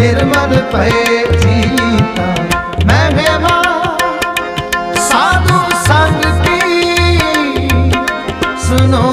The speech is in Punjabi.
ਨਿਰਮਲ ਭਏ ਜੀਤਾ। ਮੈਂ ਗਵਾ ਸਾਧੂ ਸੰਗ ਕੀ ਸੁਨੋ